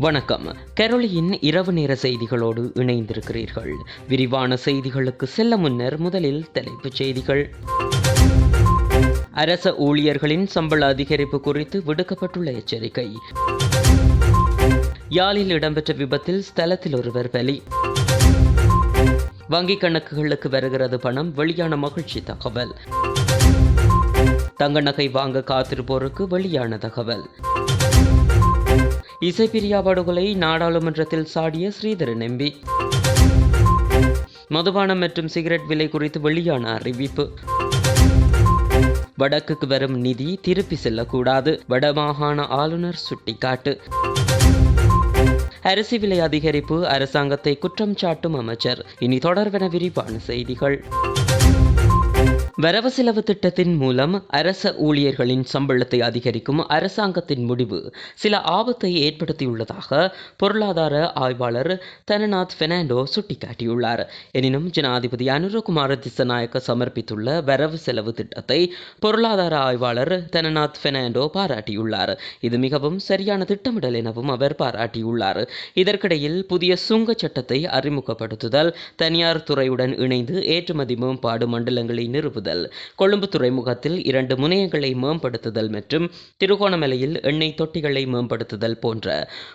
வணக்கம். கெரோலியின் இரவு நேர செய்திகளோடு இணைந்திருக்கிறீர்கள். விரிவான செய்திகளுக்கு செல்ல முன்னர் முதலில் தலைப்புச் செய்திகள். அரச ஊழியர்களின் சம்பள அதிகரிப்பு குறித்து விடுக்கப்பட்டுள்ள எச்சரிக்கை. யாழில் இடம்பெற்ற விபத்தில் ஸ்தலத்தில் ஒருவர் பலி. வங்கிக் கணக்குகளுக்கு வருகிறது பணம் வெளியான மகிழ்ச்சி தகவல். தங்க நகை வாங்க காத்திருப்போருக்கு வெளியான தகவல். இசைப்பிரியா படுகொலை நாடாளுமன்றத்தில் சாடிய ஸ்ரீதரன் எம்பி மதுபானம் மற்றும் சிகரெட் விலை குறித்து வெளியான அறிவிப்பு. வடக்குக்கு வரும் நிதி திருப்பி செல்லக்கூடாது வடமாகாண ஆளுநர் சுட்டிக்காட்டு. அரிசி விலை அதிகரிப்பு அரசாங்கத்தை குற்றம் சாட்டும் அமைச்சர். இனி தொடர்வென விரிவான செய்திகள். வரவு செலவு திட்டத்தின் மூலம் அரச ஊழியர்களின் சம்பளத்தை அதிகரிக்கும் அரசாங்கத்தின் முடிவு சில ஆபத்தை ஏற்படுத்தியுள்ளதாக பொருளாதார ஆய்வாளர் தனநாத் பெர்னாண்டோ சுட்டிக்காட்டியுள்ளார். எனினும் ஜனாதிபதி அனுரகுமார திசநாயக்க சமர்ப்பித்துள்ள வரவு செலவு திட்டத்தை பொருளாதார ஆய்வாளர் தனநாத் பெர்னாண்டோ பாராட்டியுள்ளார். இது மிகவும் சரியான திட்டமிடல் எனவும் அவர் பாராட்டியுள்ளார். இதற்கிடையில் புதிய சுங்க சட்டத்தை அறிமுகப்படுத்துதல் தனியார் துறையுடன் இணைந்து ஏற்றுமதி மேம்பாடு மண்டலங்களை நிறுவுதல் கொழும்பு துறைமுகத்தில் இரண்டு முனையங்களை மேம்படுத்துதல் மற்றும் திருகோணமலையில் எண்ணெய் தொட்டிகளை மேம்படுத்துதல் போன்ற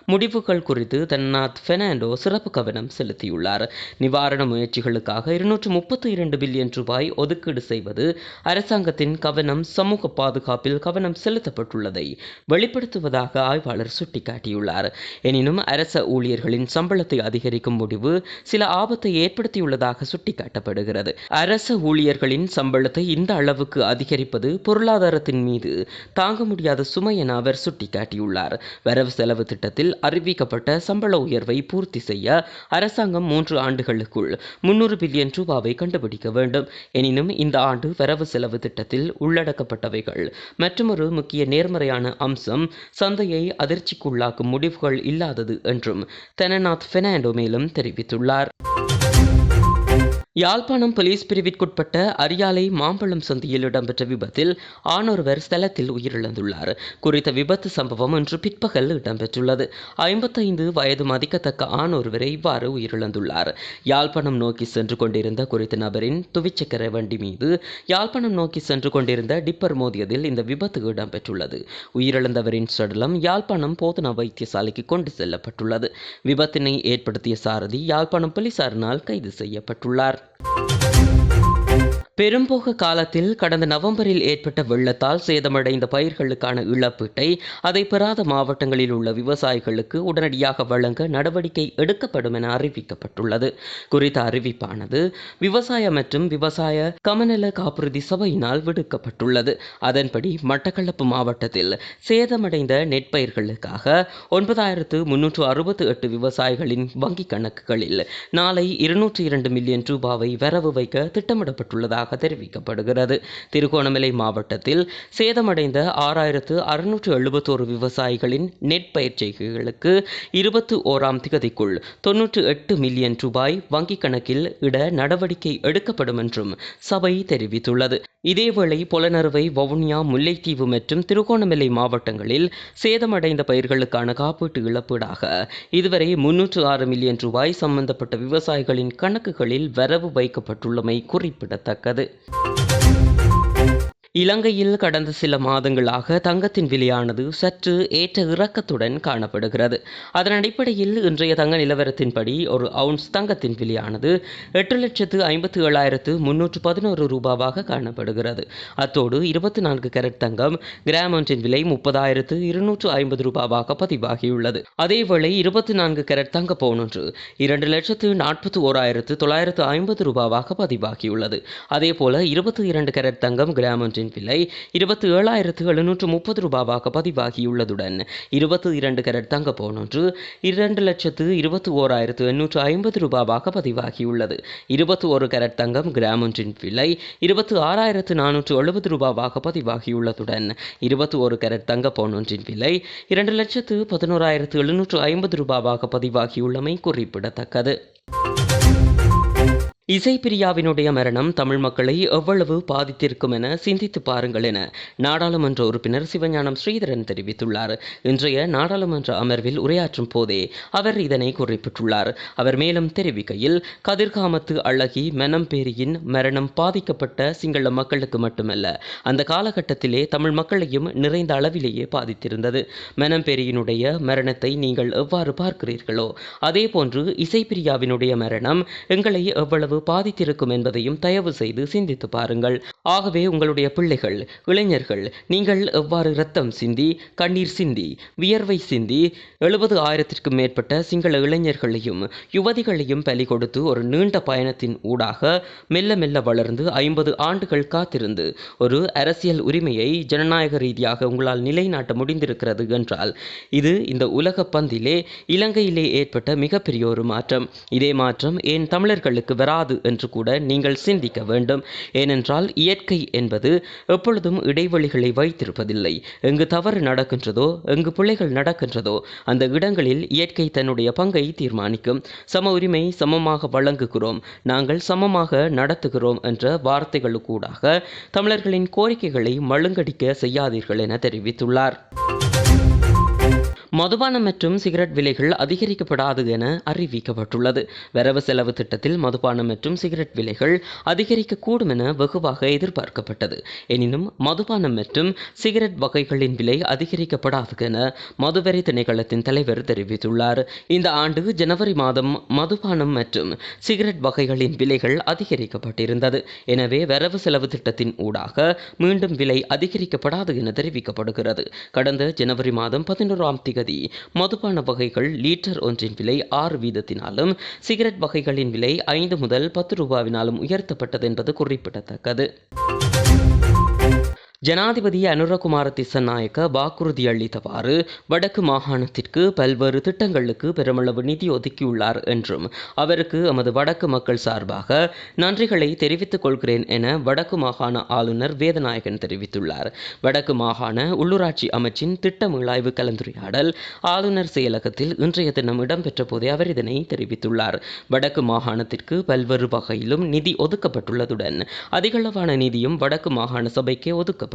முடிவுகள் குறித்து தன்னாத் பெர்னாண்டோ சிறப்பு கவனம் செலுத்தியுள்ளார். நிவாரண முயற்சிகளுக்காக இருநூற்று முப்பத்தி இரண்டு பில்லியன் ரூபாய் ஒதுக்கீடு செய்வது அரசாங்கத்தின் கவனம் சமூக பாதுகாப்பில் கவனம் செலுத்தப்பட்டுள்ளதை வெளிப்படுத்துவதாக ஆய்வாளர் சுட்டிக்காட்டியுள்ளார். எனினும் அரச ஊழியர்களின் சம்பளத்தை அதிகரிக்கும் முடிவு சில ஆபத்தை ஏற்படுத்தியுள்ளதாக சுட்டிக்காட்டப்படுகிறது. அரச ஊழியர்களின் சம்பளத்தை இந்த அளவுக்கு அதிகரிப்பது பொருளாதாரத்தின் மீது தாங்க முடியாத சுமை என அவர் சுட்டிக்காட்டியுள்ளார். வரவு செலவு திட்டத்தில் அறிவிக்கப்பட்ட சம்பள உயர்வை பூர்த்தி செய்ய அரசாங்கம் மூன்று ஆண்டுகளுக்குள் முன்னூறு பில்லியன் ரூபாவை கண்டுபிடிக்க வேண்டும். எனினும் இந்த ஆண்டு வரவு செலவு திட்டத்தில் உள்ளடக்கப்பட்டவைகள் மற்றொரு முக்கிய நேர்மறையான அம்சம் சந்தையை அதிர்ச்சிக்குள்ளாக்கும் முடிவுகள் இல்லாதது என்றும் தெனநாத் பெர்னாண்டோ மேலும் தெரிவித்துள்ளார். யாழ்ப்பாணம் போலீஸ் பிரிவிற்குட்பட்ட அரியாலை மாம்பழம் சந்தியில் இடம்பெற்ற விபத்தில் ஆணொருவர் ஸ்தலத்தில் உயிரிழந்துள்ளார். குறித்த விபத்து சம்பவம் இன்று பிற்பகல் இடம்பெற்றுள்ளது. ஐம்பத்தைந்து வயது மதிக்கத்தக்க ஆணொருவரை இவ்வாறு உயிரிழந்துள்ளார். யாழ்ப்பாணம் நோக்கி சென்று கொண்டிருந்த குறித்த நபரின் துவிச்சக்கர வண்டி மீது யாழ்ப்பாணம் நோக்கி சென்று கொண்டிருந்த டிப்பர் மோதியதில் இந்த விபத்து இடம்பெற்றுள்ளது. உயிரிழந்தவரின் சடலம் யாழ்ப்பாணம் போதனா வைத்தியசாலைக்கு கொண்டு செல்லப்பட்டுள்ளது. விபத்தினை ஏற்படுத்திய சாரதி யாழ்ப்பாணம் போலீசாரினால் கைது செய்யப்பட்டுள்ளார். Obrigado. பெரும்போக காலத்தில் கடந்த நவம்பரில் ஏற்பட்ட வெள்ளத்தால் சேதமடைந்த பயிர்களுக்கான இழப்பீட்டை அதை பெறாத மாவட்டங்களில் உள்ள விவசாயிகளுக்கு உடனடியாக வழங்க நடவடிக்கை எடுக்கப்படும் என அறிவிக்கப்பட்டுள்ளது. குறித்த அறிவிப்பானது விவசாய மற்றும் விவசாய கமநல காப்புறுதி சபையினால் விடுக்கப்பட்டுள்ளது. அதன்படி மட்டக்களப்பு மாவட்டத்தில் சேதமடைந்த நெற்பயிர்களுக்காக ஒன்பதாயிரத்து முன்னூற்று அறுபத்து எட்டு விவசாயிகளின் வங்கிக் கணக்குகளில் நாளை இருநூற்றி இரண்டு மில்லியன் ரூபாவை வரவு வைக்க திட்டமிடப்பட்டுள்ளதாக உள்ளதாக தெரிவிக்கப்படுகிறது. திருகோணமலை மாவட்டத்தில் சேதமடைந்த ஆறாயிரத்து அறுநூற்று எழுபத்தோரு விவசாயிகளின் நெற்பயிர் செய்கைகளுக்கு இருபத்தி ஓராம் திகதிக்குள் தொன்னூற்று எட்டு மில்லியன் ரூபாய் வங்கிக் கணக்கில் இட நடவடிக்கை எடுக்கப்படும் என்றும் சபை தெரிவித்துள்ளது. இதேவேளை புலனறுவை வவுனியா முல்லைத்தீவு மற்றும் திருகோணமலை மாவட்டங்களில் சேதமடைந்த பயிர்களுக்கான காப்பீட்டு இழப்பீடாக இதுவரை முன்னூற்று ஆறு மில்லியன் ரூபாய் சம்பந்தப்பட்ட விவசாயிகளின் கணக்குகளில் வரவு வைக்கப்பட்டுள்ளமை குறிப்பிடத்தக்கது. கிடையாது இலங்கையில் கடந்த சில மாதங்களாக தங்கத்தின் விலையானது சற்று ஏற்ற இறக்கத்துடன் காணப்படுகிறது. அதன் அடிப்படையில் இன்றைய தங்க நிலவரத்தின்படி ஒரு அவுன்ஸ் தங்கத்தின் விலையானது எட்டு லட்சத்து ஐம்பத்தி ஏழாயிரத்து முன்னூற்று பதினோரு ரூபாவாக காணப்படுகிறது. அத்தோடு இருபத்தி நான்கு கேரட் தங்கம் கிராம் ஒன்றின் விலை முப்பதாயிரத்து இருநூற்று ஐம்பது ரூபாவாக பதிவாகியுள்ளது. அதேவேளை இருபத்தி நான்கு கேரட் தங்க பவுனொன்று இரண்டு லட்சத்து நாற்பத்தி ஓராயிரத்து தொள்ளாயிரத்து ஐம்பது ரூபாவாக பதிவாகியுள்ளது. அதேபோல இருபத்தி இரண்டு கேரட் தங்கம் கிராம் ஒன்றின் விலை இருபத்தி ஏழாயிரத்து எழுநூற்று முப்பது ரூபாவாக பதிவாகியுள்ளதுடன் இருபத்தி இரண்டு கரட் தங்க போனொன்று இரண்டு லட்சத்து இருபத்தி ஓராயிரத்து எண்ணூற்று ஐம்பது ரூபாவாக பதிவாகியுள்ளது. இருபத்தி ஒரு கரட் தங்கம் கிராம் ஒன்றின் விலை இருபத்தி ஆறாயிரத்து நானூற்று எழுபது ரூபாவாக பதிவாகியுள்ளதுடன் இருபத்தி ஒரு கரட் தங்க போனொன்றின் விலை இரண்டு லட்சத்து பதினோராயிரத்து எழுநூற்று ஐம்பது ரூபாவாக பதிவாகியுள்ளமை குறிப்பிடத்தக்கது. இசைப்பிரியாவினுடைய மரணம் தமிழ் மக்களை எவ்வளவு பாதித்திருக்கும் என சிந்தித்து பாருங்கள் என நாடாளுமன்ற உறுப்பினர் சிவஞானம் ஸ்ரீதரன் தெரிவித்துள்ளார். இன்றைய நாடாளுமன்ற அமர்வில் உரையாற்றும் போதே அவர் இதனை குறிப்பிட்டுள்ளார். அவர் மேலும் தெரிவிக்கையில் கதிர்காமத்து அழகி மெனம்பேரியின் மரணம் பாதிக்கப்பட்ட சிங்கள மக்களுக்கு மட்டுமல்ல அந்த காலகட்டத்திலே தமிழ் மக்களையும் நிறைந்த அளவிலேயே பாதித்திருந்தது. மெனம்பேரியினுடைய மரணத்தை நீங்கள் எவ்வாறு பார்க்கிறீர்களோ அதேபோன்று இசைப்பிரியாவினுடைய மரணம் எங்களை எவ்வளவு அளவு பாதித்திருக்கும் என்பதையும் தயவு செய்து சிந்தித்து பாருங்கள். ஆகவே உங்களுடைய பிள்ளைகள் இளைஞர்கள் நீங்கள் எவ்வாறு இரத்தம் சிந்தி கண்ணீர் சிந்தி வியர்வை சிந்தி எழுபது ஆயிரத்திற்கும் மேற்பட்ட சிங்கள இளைஞர்களையும் யுவதிகளையும் பலி கொடுத்து ஒரு நீண்ட பயணத்தின் ஊடாக மெல்ல மெல்ல வளர்ந்து ஐம்பது ஆண்டுகள் காத்திருந்து ஒரு அரசியல் உரிமையை ஜனநாயக ரீதியாக உங்களால் நிலைநாட்ட முடிந்திருக்கிறது என்றால் இது இந்த உலக பந்திலே இலங்கையிலே ஏற்பட்ட மிகப்பெரிய ஒரு மாற்றம். இதே மாற்றம் ஏன் தமிழர்களுக்கு வராது என்று கூட நீங்கள் சிந்திக்க வேண்டும். ஏனென்றால் இயற்கை என்பது எப்பொழுதும் இடைவெளிகளை வைத்திருப்பதில்லை. எங்கு தவறு நடக்கின்றதோ எங்கு பிள்ளைகள் நடக்கின்றதோ அந்த இடங்களில் இயற்கை தன்னுடைய பங்கை தீர்மானிக்கும். சம உரிமை சமமாக வழங்குகிறோம். நாங்கள் சமமாக நடத்துகிறோம் என்ற வார்த்தைகளுக்கூடாக தமிழர்களின் கோரிக்கைகளை மழுங்கடிக்க செய்யாதீர்கள் என தெரிவித்துள்ளார். மதுபானம் மற்றும் சிகரெட் விலைகள் அதிகரிக்கப்படாது என அறிவிக்கப்பட்டுள்ளது. வரவு செலவு திட்டத்தில் மதுபானம் மற்றும் சிகரெட் விலைகள் அதிகரிக்கக்கூடும் என வெகுவாக எதிர்பார்க்கப்பட்டது. எனினும் மதுபானம் மற்றும் சிகரெட் வகைகளின் விலை அதிகரிக்கப்படாது என மதுவரி திணைக்களத்தின் தலைவர் தெரிவித்துள்ளார். இந்த ஆண்டு ஜனவரி மாதம் மதுபானம் மற்றும் சிகரெட் வகைகளின் விலைகள் அதிகரிக்கப்பட்டிருந்தது. எனவே வரவு செலவு திட்டத்தின் ஊடாக மீண்டும் விலை அதிகரிக்கப்படாது என தெரிவிக்கப்படுகிறது. கடந்த ஜனவரி மாதம் பதினோராம் திகதி மதுபான வகைகள் லீட்டர் ஒன்றின் விலை ஆறு வீதத்தினாலும் சிகரெட் வகைகளின் விலை ஐந்து முதல் பத்து ரூபாவினாலும் உயர்த்தப்பட்டது என்பது குறிப்பிடத்தக்கது. ஜனாதிபதி அனுரகுமார திசநாயக்க வாக்குறுதி அளித்தவாறு வடக்கு மாகாணத்திற்கு பல்வேறு திட்டங்களுக்கு பெருமளவு நிதி ஒதுக்கியுள்ளார் என்றும் அவருக்கு எமது வடக்கு மக்கள் சார்பாக நன்றிகளை தெரிவித்துக் கொள்கிறேன் என வடக்கு மாகாண ஆளுநர் வேதநாயகன் தெரிவித்துள்ளார். வடக்கு மாகாண உள்ளூராட்சி அமைச்சின் திட்ட மீளாய்வு கலந்துரையாடல் ஆளுநர் செயலகத்தில் இன்றைய தினம் இடம்பெற்ற போதே அவர் இதனை தெரிவித்துள்ளார். வடக்கு மாகாணத்திற்கு பல்வேறு வகையிலும் நிதி ஒதுக்கப்பட்டுள்ளதுடன் அதிகளவான நிதியும் வடக்கு மாகாண சபைக்கே ஒதுக்கப்பட்டுள்ளது.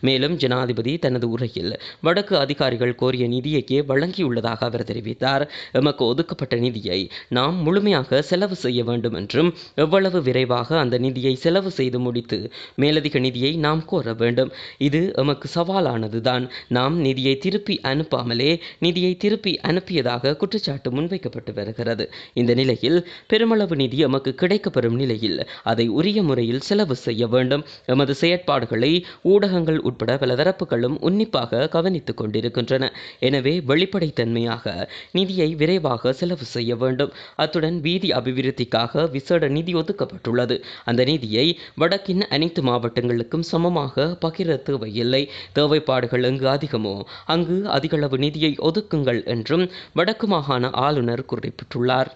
மேலும் ஜனாதிபதி தனது உரையில் வடக்கு அதிகாரிகள் கோரிய நிதியையே வழங்கியுள்ளதாக அவர் தெரிவித்தார். எமக்கு ஒதுக்கப்பட்ட நிதியை நாம் முழுமையாக செலவு செய்ய வேண்டும் என்றும் எவ்வளவு விரைவாக அந்த நிதியை செலவு செய்து முடித்து மேலதிக நிதியை நாம் கோர வேண்டும். இது எமக்கு சவாலானதுதான். நாம் நிதியை திருப்பி அனுப்பாமலே நிதியை திருப்பி அனுப்பியதாக குற்றச்சாட்டு முன்வைக்கப்பட்டு வருகிறது. இந்த நிலையில் பெருமளவு நிதி எமக்கு கிடைக்கப்பெறும் நிலையில் அதை உரிய முறையில் செலவு செய்ய வேண்டும். எமது செயற்பாடுகளை ஊடகங்கள் உட்பட பல தரப்புகளும் உன்னிப்பாக கவனித்துக் கொண்டிருக்கின்றன. எனவே வெளிப்படைத்தன்மையாக நிதியை விரைவாக செலவு செய்ய வேண்டும். அத்துடன் வீதி அபிவிருத்திக்காக விசேட நிதி ஒதுக்கப்பட்டுள்ளது. அந்த நிதியை வடக்கின் அனைத்து மாவட்டங்களுக்கும் சமமாக பகிர தேவையில்லை. தேவைப்பாடுகள் எங்கு அதிகமோ அங்கு அதிகளவு நிதியை ஒதுக்குங்கள் என்றும் வடக்கு மாகாண ஆளுநர் குறிப்பிட்டுள்ளார்.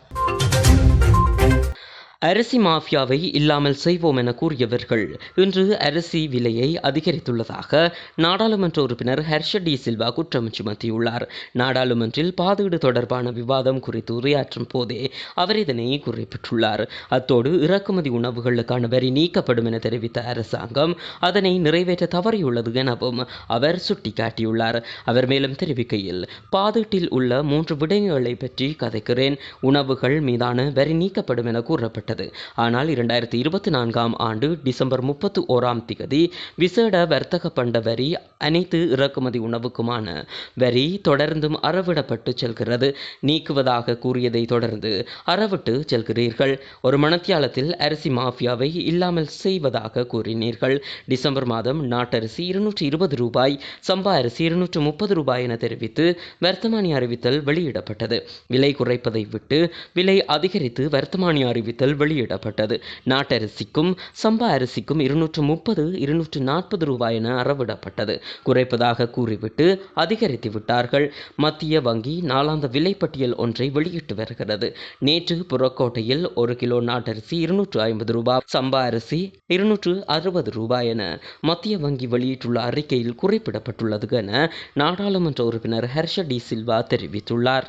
அரிசி மாஃபியாவை இல்லாமல் செய்வோம் என கூறியவர்கள் இன்று அரிசி விலையை அதிகரித்துள்ளதாக நாடாளுமன்ற உறுப்பினர் ஹர்ஷ டி சில்வா குற்றம் சுமத்தியுள்ளார் நாடாளுமன்றில் பாதீடு தொடர்பான விவாதம் குறித்து உரையாற்றும் போதே அவர் இதனை குறிப்பிட்டுள்ளார். அத்தோடு இறக்குமதி உணவுகளுக்கான வரி நீக்கப்படும் என தெரிவித்த அரசாங்கம் அதனை நிறைவேற்ற தவறியுள்ளது எனவும் அவர் சுட்டிக்காட்டியுள்ளார். அவர் மேலும் தெரிவிக்கையில் பாதீட்டில் உள்ள மூன்று விடயங்களை பற்றி கதைக்கிறேன். உணவுகள் மீதான வரி நீக்கப்படும் என கூறப்பட்டது ஆனால் இரண்டாயிரத்தி இருபத்தி நான்காம் ஆண்டு டிசம்பர் முப்பத்து ஓராம் திகதி விசேட வர்த்தக பண்ட வரி அனைத்து இறக்குமதி உணவுக்குமான வரி தொடர்ந்தும் அறவிடப்பட்டு செல்கிறது. நீக்குவதாக கூறியதை தொடர்ந்து அறவிட்டு செல்கிறீர்கள். ஒரு மணத்தியாலத்தில் அரிசி மாஃபியாவை இல்லாமல் செய்வதாக கூறினீர்கள். டிசம்பர் மாதம் நாட்டரிசி இருநூற்றி இருபது ரூபாய் சம்பா அரிசி இருநூற்று முப்பது ரூபாய் என தெரிவித்து வர்த்தமானி அறிவித்தல் வெளியிடப்பட்டது. விலை குறைப்பதை விட்டு விலை அதிகரித்து வர்த்தமானி அறிவித்தல் வெளியிடப்பட்டது. நாட்டரிசிக்கும் சம்பா அரிசிக்கும் இருநூற்று முப்பது இருநூற்று நாற்பது ரூபாய் என அறவிடப்பட்டது. குறைப்பதாக கூறிவிட்டு அதிகரித்து விட்டார்கள் மத்திய வங்கி நாளாந்த விலைப்பட்டியல் ஒன்றை வெளியிட்டு வருகிறது. நேற்று புறக்கோட்டையில் ஒரு கிலோ நாட்டரிசி இருநூற்று ஐம்பது ரூபாய் சம்பா அரிசி இருநூற்று அறுபது ரூபாய் என மத்திய வங்கி வெளியிட்டுள்ள அறிக்கையில் குறிப்பிடப்பட்டுள்ளது என நாடாளுமன்ற உறுப்பினர் ஹர்ஷ டி சில்வா தெரிவித்துள்ளார்.